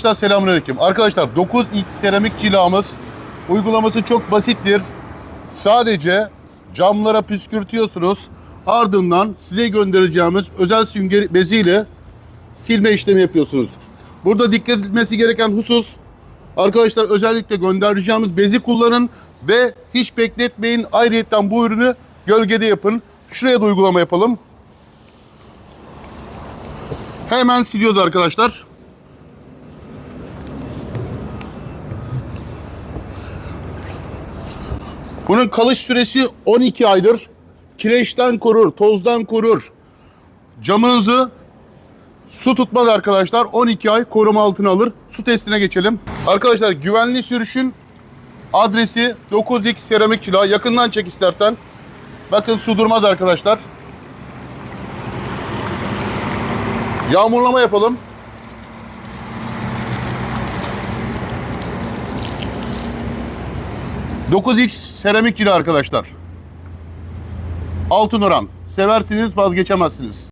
Arkadaşlar selamünaleyküm. Arkadaşlar 9x seramik cilamız uygulaması çok basittir. Sadece camlara püskürtüyorsunuz. Ardından size göndereceğimiz özel sünger beziyle silme işlemi yapıyorsunuz. Burada dikkat edilmesi gereken husus arkadaşlar özellikle göndereceğimiz bezi kullanın ve hiç bekletmeyin. Ayrıyeten bu ürünü gölgede yapın. Şuraya da uygulama yapalım. Hemen siliyoruz arkadaşlar. Bunun kalış süresi 12 aydır. Kireçten korur, tozdan korur. Camınızı su tutmaz arkadaşlar. 12 ay koruma altına alır. Su testine geçelim. Arkadaşlar güvenli sürüşün adresi 9x seramik çila. Yakından çek istersen. Bakın su durmaz arkadaşlar. Yağmurlama yapalım. ...9x seramik cila arkadaşlar. Altın oran. Seversiniz vazgeçemezsiniz.